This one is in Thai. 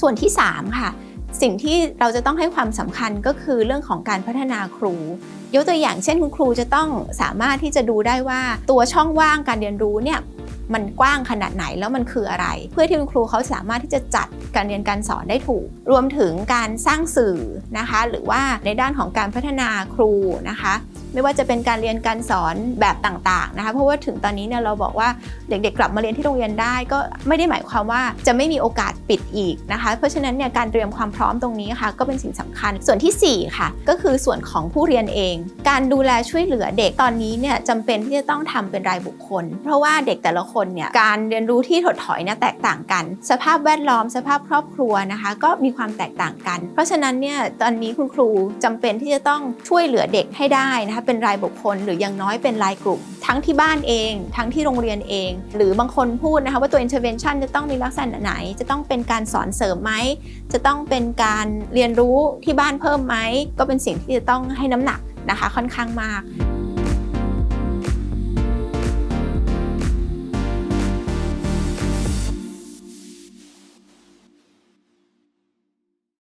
ส่วนที่ 3 ค่ะ สิ่งที่เราจะต้องให้ความสำคัญก็คือเรื่องของการพัฒนาครู ยกตัวอย่างเช่นคุณครูจะต้องสามารถที่จะดูได้ว่าตัวช่องว่างการเรียนรู้เนี่ยมันกว้างขนาดไหนแล้วมันคืออะไร เพื่อที่คุณครูเขาสามารถที่จะจัดการเรียนการสอนได้ถูก รวมถึงการสร้างสื่อนะคะ หรือว่าในด้านของการพัฒนาครูนะคะ ไม่ว่าจะเป็นการเรียนการสอนแบบต่างๆนะคะเพราะว่าถึงตอนนี้เนี่ยเราบอกว่าเด็กๆ กลับมาเรียนที่โรงเรียนได้ ก็ไม่ได้หมายความว่าจะไม่มีโอกาสปิดอีกนะคะเพราะฉะนั้นเนี่ยการเตรียมความพร้อมตรงนี้ค่ะก็เป็นสิ่งสำคัญส่วนทีสี่ 4 ค่ะ ก็คือส่วนของผู้เรียนเอง การดูแลช่วยเหลือเด็กตอนนี้เนี่ยจำเป็นที่จะต้องทำเป็นรายบุคคล เพราะว่าเด็กแต่ละคนเนี่ยการเรียนรู้ที่ถดถอยเนี่ยแตกต่างกัน สภาพแวดล้อมสภาพครอบครัวนะคะก็มีความแตกต่างกัน เพราะฉะนั้นเนี่ยตอนนี้คุณครูจำเป็นที่จะต้องช่วยเหลือเด็กให้ได้นะคะนะคะเป็นรายบุคคลหรืออย่างน้อยเป็นรายกลุ่ม ทั้งที่บ้านเอง ทั้งที่โรงเรียนเอง หรือบางคนพูดนะคะว่าตัว intervention จะต้องมีลักษณะไหน จะต้องเป็นการสอนเสริมไหม จะต้องเป็นการเรียนรู้ที่บ้านเพิ่มไหม ก็เป็นสิ่งที่จะต้องให้น้ำหนักนะคะค่อนข้างมาก